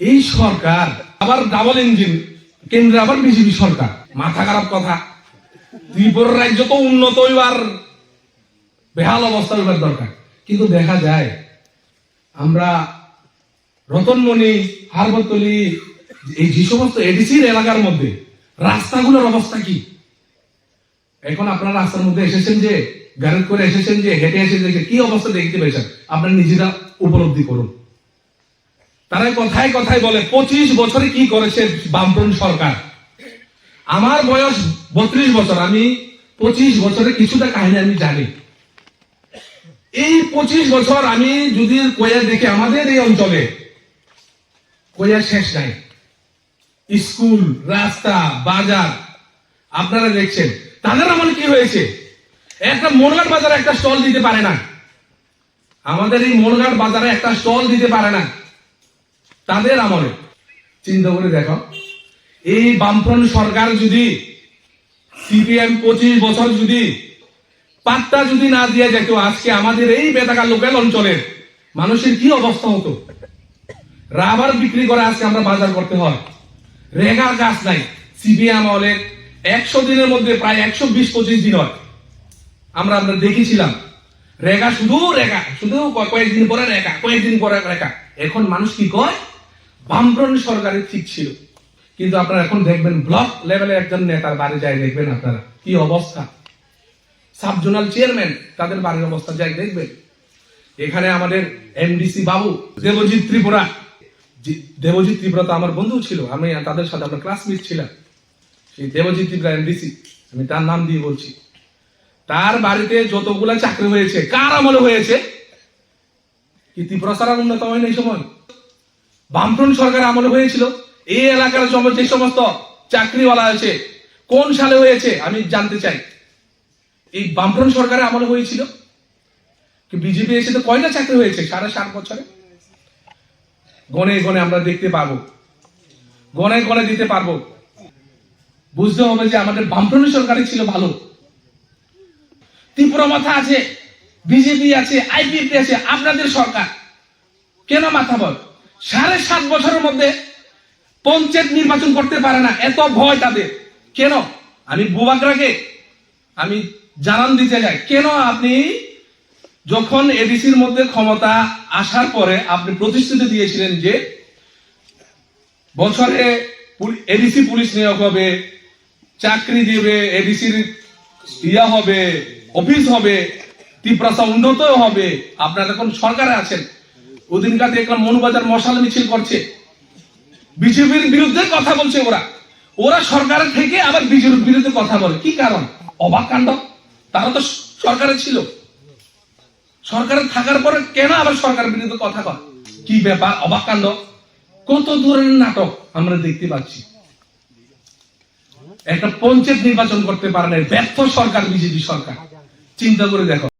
এই সরকার আবার double engine কেন্দ্রে আবার বিজেপি সরকার। মাথা খারাপ কথা। ত্রিপুরা রাজ্য তো উন্নত হইবার বেহাল অবস্থা হইবার দরকার। কিন্তু দেখা যায়, আমরা রতনমণি, হারবতলি, এই যে সমস্ত এডিসির এলাকার মধ্যে, রাস্তাগুলোর অবস্থা কি? এখন আপনারা রাস্তার মধ্যে এসেছেন যে গাড়ি করে এসেছেন যে, হেঁটে এসে দেখে কি অবস্থা দেখতে পেয়েছেন? আপনারা নিজেরা উপলব্ধি করুন। তারা কথায় কথায় বলে, পঁচিশ বছরে কি করেছে বামফ্রন্ট সরকার? আমার বয়স বত্রিশ বছর, আমি পঁচিশ বছরে কিছুটা কাহিনী আমি জানি। এই পঁচিশ বছর আমি যদি কয়া দেখে, আমাদের এই অঞ্চলে কয়া শেষ নাই। স্কুল, রাস্তা, বাজার, আপনারা দেখছেন। তাদের আমলে কি হয়েছে? একটা মনঘাট বাজারে একটা স্টল দিতে পারে না। আমাদের এই মনঘাট বাজারে একটা স্টল দিতে পারে না। তাদের আমলে। চিন্তা করে দেখো। এই বামফ্রন্ট সরকার যদি সিপিএম পঁচিশ বছর যদি পাত্তা যদি না দিয়ে যেত, আজকে আমাদের এই বেতাকা লোকাল অঞ্চলের মানুষের কি অবস্থা হতো? রাবার বিক্রি করে আজকে আমরা বাজার করতে হয়। রেগার গাছ নাই। সিপিএম আমলের একশো দিনের মধ্যে প্রায় একশো বিশ, পঁচিশ দিন হয়। আমরা আমরা দেখেছিলাম। রেগা শুধু রেগা, শুধু কয়েকদিন পরে রেখা কয়েকদিন পরে রেখা এখন মানুষ কি কয়? বামফ্রন্ট সরকারের ঠিক ছিল। কিন্তু আপনারা এখন দেখবেন ব্লক লেভেলে একজন নেতার বাড়ি যায়, দেখবেন আপনারা কি অবস্থা। সাব জোনাল চেয়ারম্যান তাদের বাড়ির অবস্থা যাই দেখবেন। এখানে আমাদের এমডিসি বাবু, দেবজিৎ ত্রিপুরা। দেবজিৎ ত্রিপুরা তো আমার বন্ধু ছিল, আমি তাদের সাথে আমরা ক্লাসমেট ছিলাম। সেই দেবজিৎ ত্রিপুরা এমডিসি, আমি তার নাম দিয়ে বলছি। তার বাড়িতে যতগুলা চাকরি হয়েছে, কার আমলে হয়েছে? কি ত্রিপুরা সারা উন্নত হয়নি এই সময়? বামফ্রন্ট সরকার আমলে হয়েছিল। এই এলাকার যে সমস্ত চাকরিওয়ালা আছে, কোন সালে হয়েছে, আমি জানতে চাই। এই বামফ্রন্ট সরকারের আমলে হয়েছিল। বিজেপি এসে তো কয়টা চাকরি হয়েছে? সাড়ে সাত বছরে। গনে গনে আমরা দেখতে পাবো। গনে গনে দিতে পারব। বুঝতে হবে যে আমাদের বামফ্রন্ট সরকারই ছিল ভালো। ত্রিপুরা মাথা আছে, বিজেপি আছে আইপিএফটি আছে, আপনাদের সরকার। কেন মাথা বল? সাড়ে সাত বছরের মধ্যে পঞ্চায়েত নির্বাচন করতে পারে না। এত ভয় তাদের। কেন? আমি বুবাগ্রাকে আমি জানান দিতে যাই কেন আপনি যখন এডিসির মধ্যে ক্ষমতা আসার পরে আপনি প্রতিশ্রুতি দিয়েছিলেন যে বছরে এডিসি পুলিশ নিয়োগ হবে, চাকরি দেবে, এডিসির ইয়া হবে, অফিস হবে ত্রিপ্রাসা উন্নত হবে, আপনারা এখন সরকারে আছেন। ওদিনকার দেখলাম মনুবাজার মশাল মিছিল করছে। বিজেপির বিরুদ্ধে কথা বলছে ওরা। ওরা সরকারের থেকে আবার বিজেপির বিরুদ্ধে কথা বলে। কি কারণ? অবাক কাণ্ড। তারা তো সরকারে ছিল। সরকারে থাকার পরে কেন আবার সরকার বিরুদ্ধে কথা কয় কি ব্যাপার? অবাক কাণ্ড। কত ধরনের নাটক আমরা দেখতে পাচ্ছি। একটা পঞ্চায়েত নির্বাচন করতে পারে ব্যর্থ সরকার, বিজেপি সরকার। চিন্তা করে দেখো।